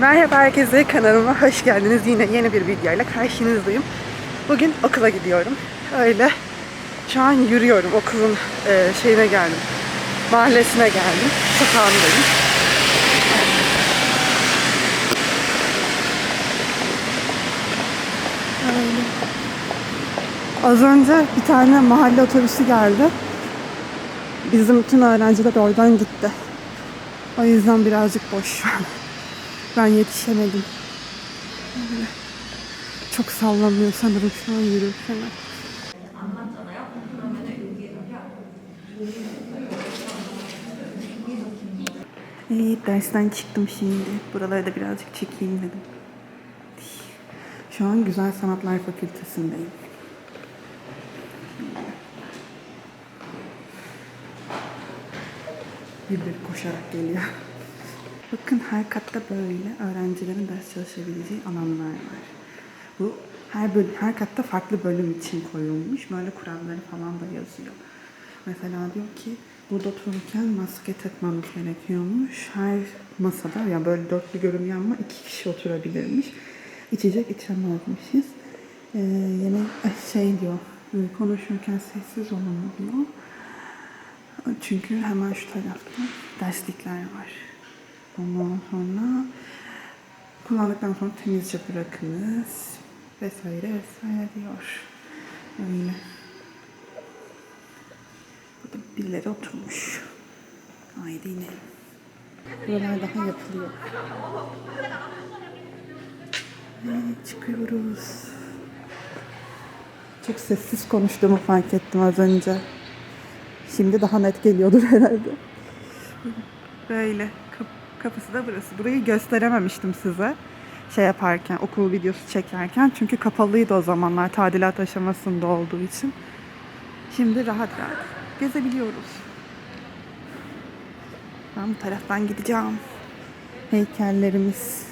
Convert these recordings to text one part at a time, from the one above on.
Merhaba herkese kanalıma hoş geldiniz. Yine yeni bir videoyla karşınızdayım. Bugün okula gidiyorum. Öyle şu an yürüyorum. Okulun e, şeyine geldim. Mahallesine geldim. Sokağındayım. Öyle. Az önce bir tane mahalle otobüsü geldi. Bizim tüm öğrenciler oradan gitti. O yüzden birazcık boş şu an. Ben yetişemedim. Çok sallanıyor sanırım şu an yürürken. Evet dersten çıktım şimdi. Buraları da birazcık çekeyim dedim. Şu an Güzel Sanatlar Fakültesindeyim. Bir bir koşarak geliyor. Bakın her katta böyle öğrencilerin ders çalışabileceği alanlar var. Bu her bölüm, her katta farklı bölüm için koyulmuş. Böyle kuralları falan da yazıyor. Mesela diyor ki burada otururken maske takmamız gerekiyormuş. Her masada yani böyle dörtlü görünüyor ama iki kişi oturabilirmiş. İçecek içemezmişiz. Ee, ay, şey diyor konuşurken sessiz olun diyor. Çünkü hemen şu tarafta derslikler var. Ondan sonra kullandıktan sonra temizce bırakınız vesaire vesaire diyor. Öyle. Burada birileri oturmuş. Haydi inelim. Buralar daha yapılıyor. Evet, çıkıyoruz. Çok sessiz konuştuğumu fark ettim az önce. Şimdi daha net geliyordur herhalde. Böyle. Kap- kapısı da burası. Burayı gösterememiştim size. Şey yaparken, okul videosu çekerken. Çünkü kapalıydı o zamanlar tadilat aşamasında olduğu için. Şimdi rahat rahat gezebiliyoruz. Ben bu taraftan gideceğim. Heykellerimiz.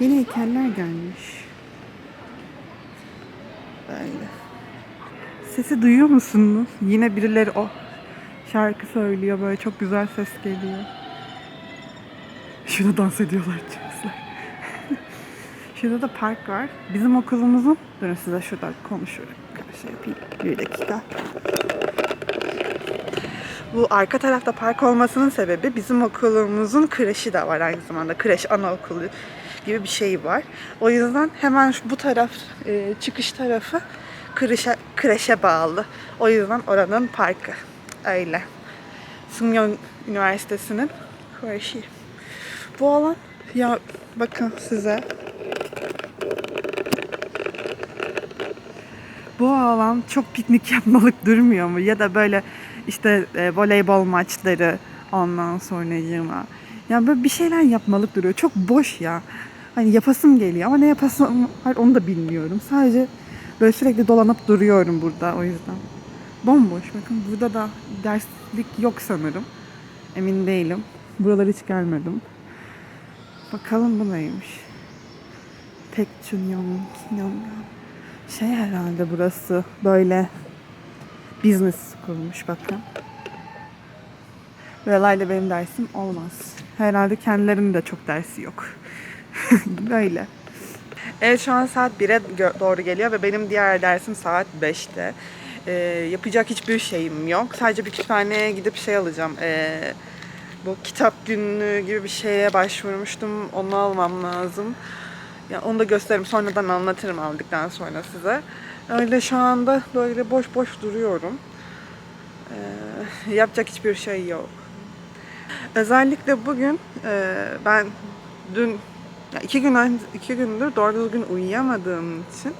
Yeni heykeller gelmiş. Böyle. Sesi duyuyor musunuz? Yine birileri o şarkı söylüyor böyle çok güzel ses geliyor. Şurada dans ediyorlar çocuklar. Şurada da park var. Bizim okulumuzun, durun size şurada konuşuyorum. Şey yapayım. Bir dakika. Bu arka tarafta park olmasının sebebi bizim okulumuzun kreşi de var aynı zamanda. Kreş anaokulu gibi bir şey var. O yüzden hemen bu taraf e, çıkış tarafı kreşe, kreşe bağlı. O yüzden oranın parkı. Öyle. Sumyon Üniversitesi'nin kreşi. Bu alan ya bakın size bu alan çok piknik yapmalık durmuyor mu? Ya da böyle işte e, voleybol maçları ondan sonra yığma. Ya böyle bir şeyler yapmalık duruyor. Çok boş ya. Hani yapasım geliyor ama ne yapasım var onu da bilmiyorum. Sadece böyle sürekli dolanıp duruyorum burada o yüzden. Bomboş. Bakın burada da derslik yok sanırım. Emin değilim. Buralara hiç gelmedim. Bakalım bu neymiş. Pek Chunyon, Kinyon. Şey herhalde burası böyle business kurmuş bakın. Buralarda benim dersim olmaz. Herhalde kendilerinin de çok dersi yok. böyle. Evet şu an saat 1'e gö- doğru geliyor ve benim diğer dersim saat 5'te. Ee, yapacak hiçbir şeyim yok. Sadece bir kütüphaneye gidip şey alacağım. Ee, bu kitap günlüğü gibi bir şeye başvurmuştum. Onu almam lazım. Ya onu da gösteririm. Sonradan anlatırım aldıktan sonra size. Öyle şu anda böyle boş boş duruyorum. Ee, yapacak hiçbir şey yok. Özellikle bugün e, ben dün ya iki gün önce, iki gündür doğru düzgün uyuyamadığım için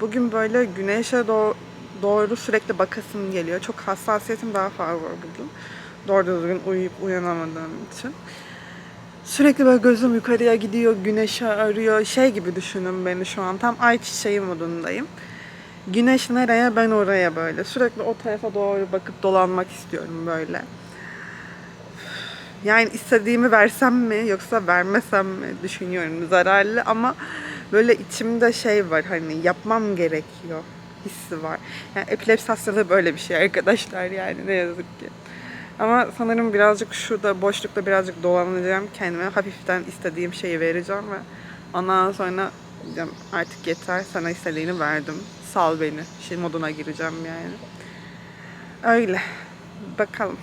bugün böyle güneşe doğru, doğru sürekli bakasım geliyor. Çok hassasiyetim daha fazla bugün. Doğru düzgün uyuyup uyanamadığım için. Sürekli böyle gözüm yukarıya gidiyor, güneşi arıyor. Şey gibi düşünün beni şu an. Tam ay çiçeği modundayım. Güneş nereye ben oraya böyle. Sürekli o tarafa doğru bakıp dolanmak istiyorum böyle. Yani istediğimi versem mi yoksa vermesem mi düşünüyorum. Zararlı ama böyle içimde şey var hani yapmam gerekiyor hissi var. Yani epilepsi hastalığı böyle bir şey arkadaşlar yani ne yazık ki. Ama sanırım birazcık şurada boşlukta birazcık dolanacağım. Kendime hafiften istediğim şeyi vereceğim ve ondan sonra diyeceğim artık yeter sana istediğini verdim. Sal beni. Şey moduna gireceğim yani. Öyle. Bakalım.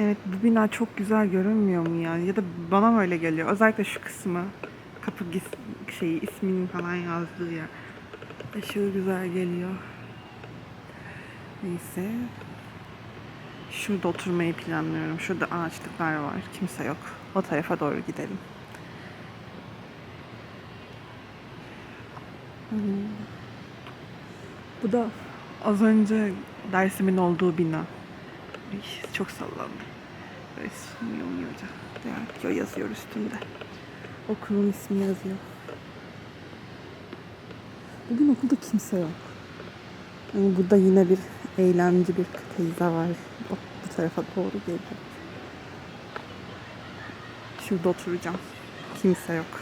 Evet bu bina çok güzel görünmüyor mu ya? Ya da bana mı öyle geliyor? Özellikle şu kısmı. Kapı şeyi isminin falan yazdığı yer. Aşırı güzel geliyor. Neyse. Şurada oturmayı planlıyorum. Şurada ağaçlıklar var. Kimse yok. O tarafa doğru gidelim. Hmm. Bu da az önce dersimin olduğu bina. Ay, çok sallandı. Yumuyorca. Diyor yazıyor üstünde. Okulun ismi yazıyor. Bugün okulda kimse yok. Yani burada yine bir eylemci bir teyze var. O bu tarafa doğru geliyor. Şurada oturacağım. Kimse yok.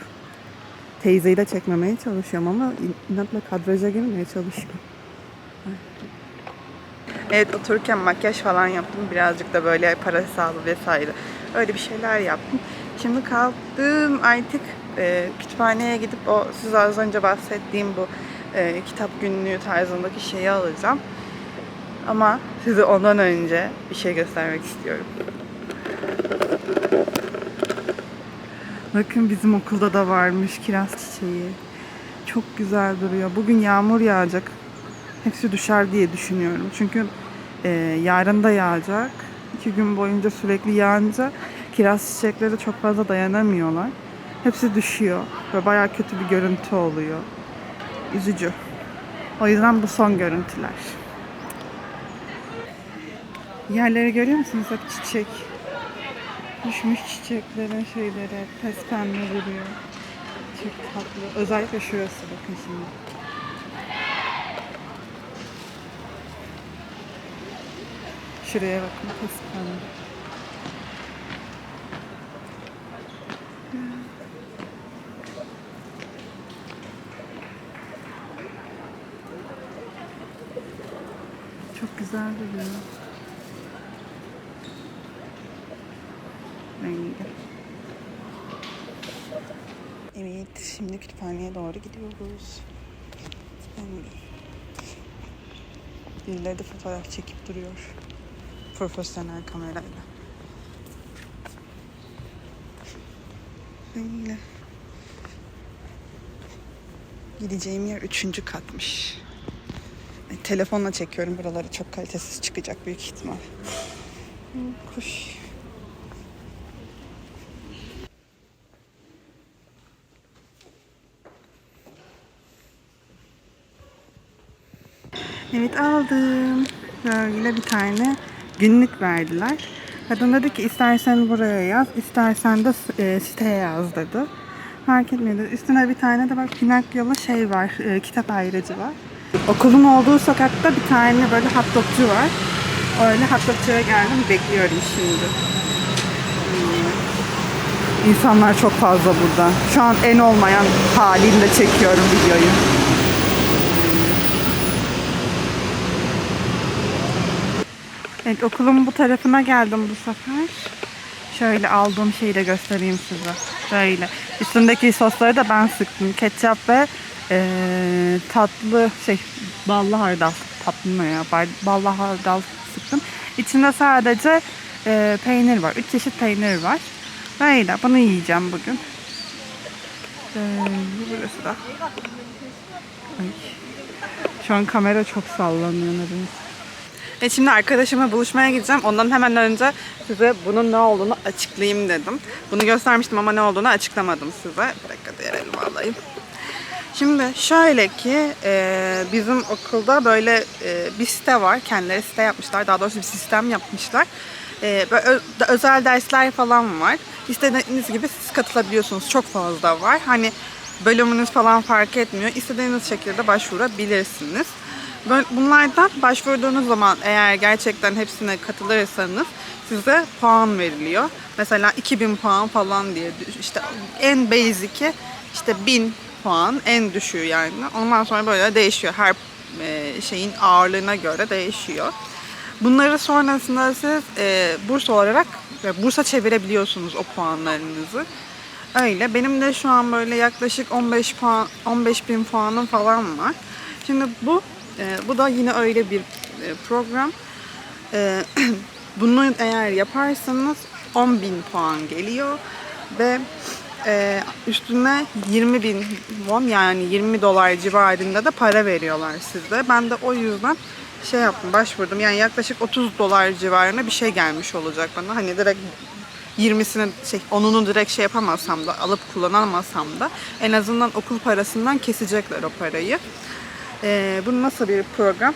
Teyzeyi de çekmemeye çalışıyorum ama in- inatla kadraja girmeye çalışıyorum. Evet otururken makyaj falan yaptım. Birazcık da böyle para hesabı vesaire. Öyle bir şeyler yaptım. Şimdi kalktım artık e, kütüphaneye gidip o size az önce bahsettiğim bu e, kitap günlüğü tarzındaki şeyi alacağım. Ama size ondan önce bir şey göstermek istiyorum. Bakın bizim okulda da varmış kiraz çiçeği. Çok güzel duruyor. Bugün yağmur yağacak. Hepsi düşer diye düşünüyorum. Çünkü e, yarın da yağacak. İki gün boyunca sürekli yağınca kiraz çiçekleri çok fazla dayanamıyorlar. Hepsi düşüyor ve bayağı kötü bir görüntü oluyor. Üzücü. O yüzden bu son görüntüler. Yerleri görüyor musunuz? Hep çiçek. Düşmüş çiçeklerin şeyleri pes duruyor. Çok tatlı. Özellikle şurası bakın şimdi. Şuraya bakın pes pembe. Çok güzel duruyor. Rengi. Evet, şimdi kütüphaneye doğru gidiyoruz. Birileri de fotoğraf çekip duruyor. Profesyonel kamerayla. Böyle. Gideceğim yer üçüncü katmış. Ay, telefonla çekiyorum buraları çok kalitesiz çıkacak büyük ihtimal. Kuş. Evet aldım. Böyle bir tane günlük verdiler. Kadın dedi ki istersen buraya yaz, istersen de e, siteye yaz dedi. Fark etmedi. Üstüne bir tane de bak Pinakyalı şey var, e, kitap ayrıcı var. Okulun olduğu sokakta bir tane böyle hot dogcu var. Öyle hot dogcuya geldim, bekliyorum şimdi. İnsanlar çok fazla burada. Şu an en olmayan halinde çekiyorum videoyu. Evet okulun bu tarafına geldim bu sefer. Şöyle aldığım şeyi de göstereyim size. Böyle. Üstündeki sosları da ben sıktım. Ketçap ve eee, tatlı şey ballı hardal. Tatlı mı ya? Bal- Ballı hardal sıktım. İçinde sadece eee, peynir var. Üç çeşit peynir var. Böyle. Bunu yiyeceğim bugün. Böyle burası da. Ay. Şu an kamera çok sallanıyor nedense. E şimdi arkadaşımla buluşmaya gideceğim. Ondan hemen önce size bunun ne olduğunu açıklayayım dedim. Bunu göstermiştim ama ne olduğunu açıklamadım size. Bir dakika diğer elimi alayım. Şimdi şöyle ki e, bizim okulda böyle e, bir site var. Kendileri site yapmışlar. Daha doğrusu bir sistem yapmışlar. E, böyle özel dersler falan var. İstediğiniz gibi siz katılabiliyorsunuz. Çok fazla var. Hani bölümünüz falan fark etmiyor. İstediğiniz şekilde başvurabilirsiniz. Bunlardan başvurduğunuz zaman eğer gerçekten hepsine katılırsanız size puan veriliyor. Mesela 2000 puan falan diye işte en basic'i işte 1000 puan en düşüğü yani. Ondan sonra böyle değişiyor. Her e, şeyin ağırlığına göre değişiyor. Bunları sonrasında siz e, burs olarak e, bursa çevirebiliyorsunuz o puanlarınızı. Öyle. Benim de şu an böyle yaklaşık 15 puan 15 bin puanım falan var. Şimdi bu e, bu da yine öyle bir e, program. E, bunu eğer yaparsanız 10 bin puan geliyor ve e, üstüne 20 bin won yani 20 dolar civarında da para veriyorlar size. Ben de o yüzden şey yaptım başvurdum yani yaklaşık 30 dolar civarına bir şey gelmiş olacak bana. Hani direkt 20'sini şey onunu direkt şey yapamazsam da alıp kullanamazsam da en azından okul parasından kesecekler o parayı. Ee, bu nasıl bir program?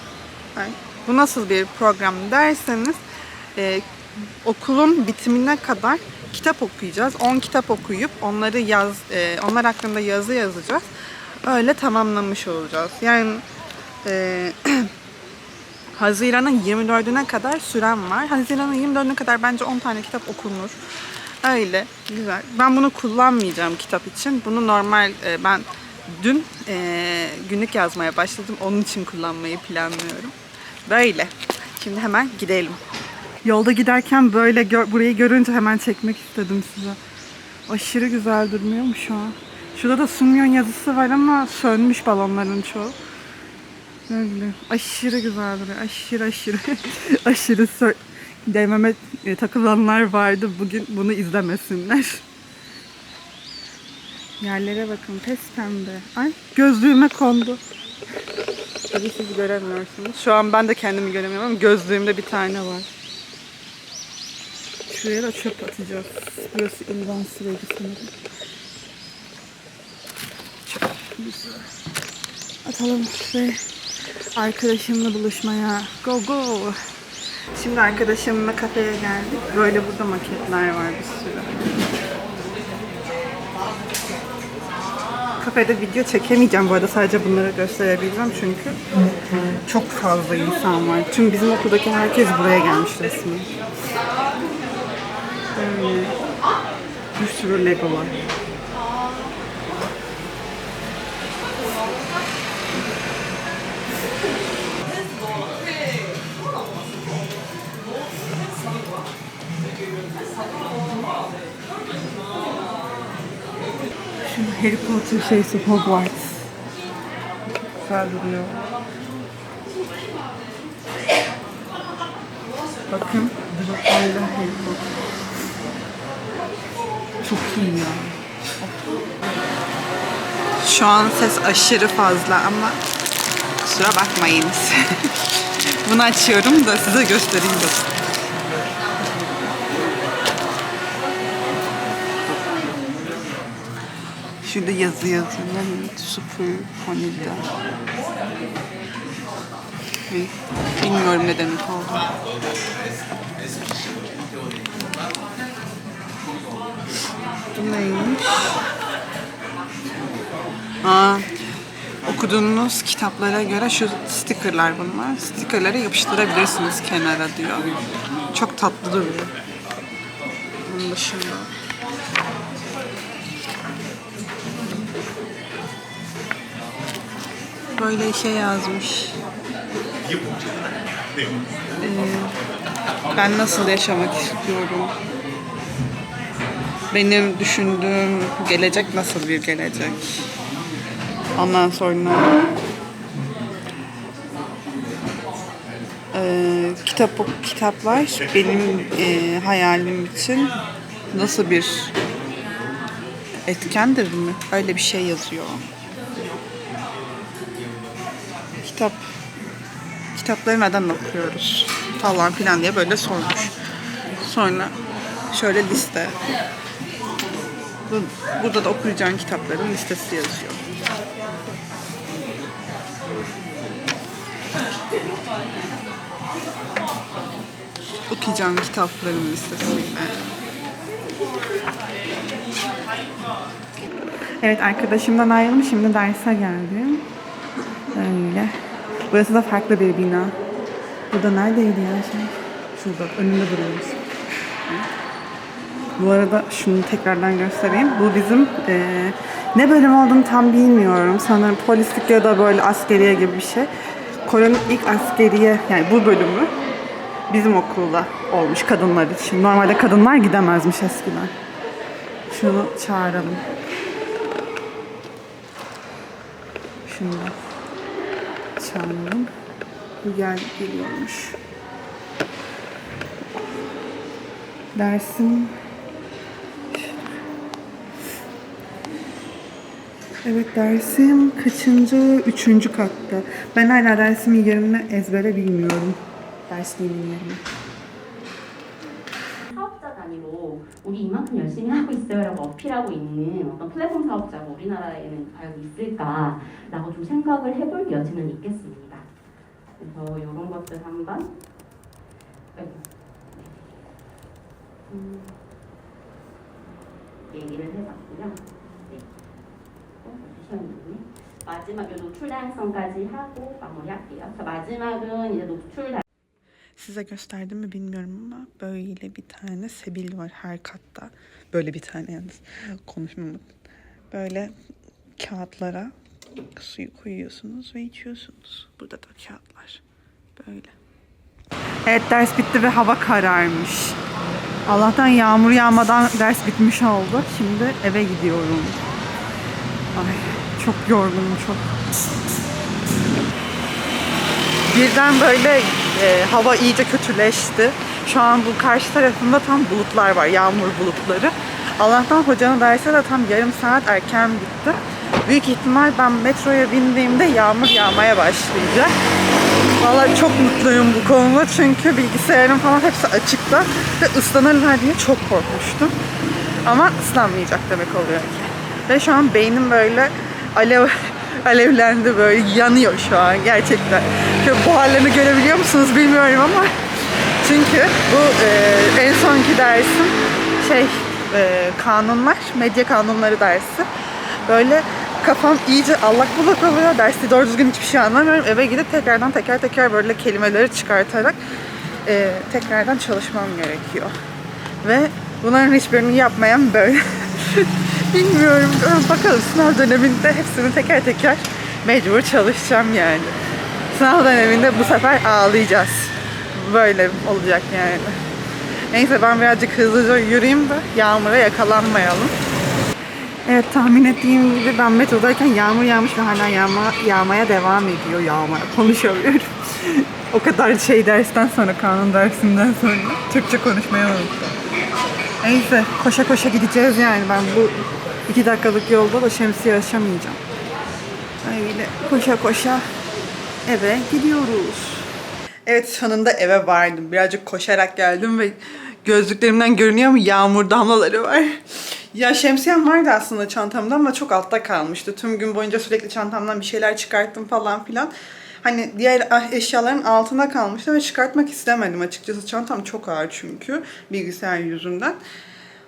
Ay, bu nasıl bir program derseniz e, okulun bitimine kadar kitap okuyacağız. 10 kitap okuyup onları yaz e, onlar hakkında yazı yazacağız. Öyle tamamlamış olacağız. Yani e, Haziran'ın 24'üne kadar süren var. Haziran'ın 24'üne kadar bence 10 tane kitap okunur. Öyle. Güzel. Ben bunu kullanmayacağım kitap için. Bunu normal e, ben dün e, günlük yazmaya başladım. Onun için kullanmayı planlıyorum. Böyle. Şimdi hemen gidelim. Yolda giderken böyle gör- burayı görünce hemen çekmek istedim size. Aşırı güzel durmuyor mu şu an? Şurada da Sumyon yazısı var ama sönmüş balonların çoğu. Öyle. Aşırı güzel duruyor. Aşırı aşırı. aşırı sö- değmeme e, takılanlar vardı. Bugün bunu izlemesinler. Yerlere bakın. Pes pembe. Ay gözlüğüme kondu. Tabii siz göremiyorsunuz. Şu an ben de kendimi göremiyorum ama gözlüğümde bir tane var. Şuraya da çöp atacağız. Burası ilvan süreci sanırım. Çöp. Güzel. Atalım ve arkadaşımla buluşmaya. Go go. Şimdi arkadaşımla kafeye geldik. Böyle burada maketler var bir sürü. Kafede video çekemeyeceğim bu arada sadece bunları gösterebileceğim çünkü çok fazla insan var. Tüm bizim okuldaki herkes buraya gelmiş resmen. Bir sürü Lego var. Harry Potter şeysi Hogwarts. Güzel duruyor. Bakın. Droplarla Harry Potter. Çok iyi ya. Şu an ses aşırı fazla ama kusura bakmayınız. Bunu açıyorum da size göstereyim de. Şurada yazı yazıyor. Super Honida. Bilmiyorum ne demek oldu. Bu neymiş? Aa, okuduğunuz kitaplara göre şu stickerlar bunlar. Stickerları yapıştırabilirsiniz kenara diyor. Çok tatlı duruyor. Bunun dışında. Böyle şey yazmış. Ee, ben nasıl yaşamak istiyorum? Benim düşündüğüm gelecek nasıl bir gelecek? Ondan sonra ee, kitap kitaplar benim ee, hayalim için nasıl bir etkendir mi? Öyle bir şey yazıyor. Kitap kitapları neden okuyoruz falan filan diye böyle sormuş. Sonra şöyle liste. Bu- Burada da okuyacağın kitapların listesi yazıyor. Okuyacağın kitapların listesiyle. Evet arkadaşımdan ayrıldım. Şimdi derse geldim. Öyle. Burası da farklı bir bina. Burada neredeydi ya şey? Şurada önünde duruyoruz. Bu arada şunu tekrardan göstereyim. Bu bizim eee, ne bölüm olduğunu tam bilmiyorum. Sanırım polislik ya da böyle askeriye gibi bir şey. Kore'nin ilk askeriye yani bu bölümü bizim okulda olmuş kadınlar için. Normalde kadınlar gidemezmiş eskiden. Şunu çağıralım. Şunu çağıralım. Bu gel geliyormuş. Dersim Evet dersim kaçıncı? Üçüncü katta. Ben hala dersimin yerini ezbere bilmiyorum. Dersliğimin yerini. 이만큼 열심히 하고 있어요라고 어필하고 있는 어떤 플랫폼 사업자가 우리나라에는 과연 있을까라고 좀 생각을 해볼 여지는 있겠습니다. 그래서 이런 것들 한번 아이고. 음, 얘기를 해봤고요. 네. 또 잠시만요. 마지막 요 노출 다양성까지 하고 마무리할게요. 자, 마지막은 이제 노출 다 Size gösterdim mi bilmiyorum ama böyle bir tane sebil var her katta. Böyle bir tane yalnız konuşmamak. Böyle kağıtlara suyu koyuyorsunuz ve içiyorsunuz. Burada da kağıtlar. Böyle. Evet ders bitti ve hava kararmış. Allah'tan yağmur yağmadan ders bitmiş oldu. Şimdi eve gidiyorum. Ay çok yorgunum çok. Birden böyle e, hava iyice kötüleşti. Şu an bu karşı tarafında tam bulutlar var, yağmur bulutları. Allah'tan hocanın dersi de tam yarım saat erken bitti. Büyük ihtimal ben metroya bindiğimde yağmur yağmaya başlayacak. Vallahi çok mutluyum bu konuda çünkü bilgisayarım falan hepsi açıkta ve ıslanırlar diye çok korkmuştum. Ama ıslanmayacak demek oluyor ki. Ve şu an beynim böyle alev alevlendi böyle yanıyor şu an gerçekten. Şöyle buharlarını görebiliyor musunuz bilmiyorum ama çünkü bu e, en sonki dersim şey e, kanunlar, medya kanunları dersi. Böyle kafam iyice allak bullak oluyor. Derste doğru düzgün hiçbir şey anlamıyorum. Eve gidip tekrardan teker teker böyle kelimeleri çıkartarak e, tekrardan çalışmam gerekiyor. Ve bunların hiçbirini yapmayan böyle. Bilmiyorum. Bakalım sınav döneminde hepsini teker teker mecbur çalışacağım yani. Sınav döneminde bu sefer ağlayacağız. Böyle olacak yani. Neyse ben birazcık hızlıca yürüyeyim de yağmura yakalanmayalım. Evet tahmin ettiğim gibi ben metrodayken yağmur yağmış ve hala yağma, yağmaya devam ediyor yağmaya. Konuşamıyorum. o kadar şey dersten sonra, kanun dersinden sonra Türkçe konuşmayı unuttum. Neyse koşa koşa gideceğiz yani ben bu iki dakikalık yolda da şemsiye açamayacağım. Öyle koşa koşa eve gidiyoruz. Evet sonunda eve vardım. Birazcık koşarak geldim ve gözlüklerimden görünüyor mu yağmur damlaları var. Ya şemsiyem vardı aslında çantamda ama çok altta kalmıştı. Tüm gün boyunca sürekli çantamdan bir şeyler çıkarttım falan filan. Hani diğer ah, eşyaların altında kalmıştı ve çıkartmak istemedim açıkçası. Çantam çok ağır çünkü bilgisayar yüzünden.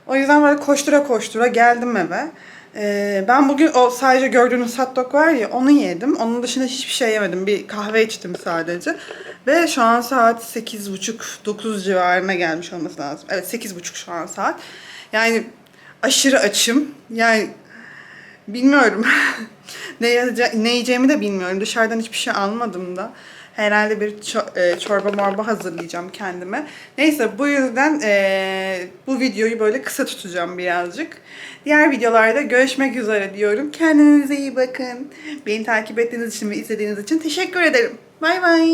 O yüzden böyle koştura koştura geldim eve. Ee, ben bugün o sadece gördüğünüz hot dog var ya onu yedim. Onun dışında hiçbir şey yemedim. Bir kahve içtim sadece. Ve şu an saat 8.30-9 civarına gelmiş olması lazım. Evet 8.30 şu an saat. Yani aşırı açım. Yani bilmiyorum. ne, yaza- ne yiyeceğimi de bilmiyorum. Dışarıdan hiçbir şey almadım da. Herhalde bir ço- e, çorba morba hazırlayacağım kendime. Neyse bu yüzden e, bu videoyu böyle kısa tutacağım birazcık. Diğer videolarda görüşmek üzere diyorum. Kendinize iyi bakın. Beni takip ettiğiniz için ve izlediğiniz için teşekkür ederim. Bay bay.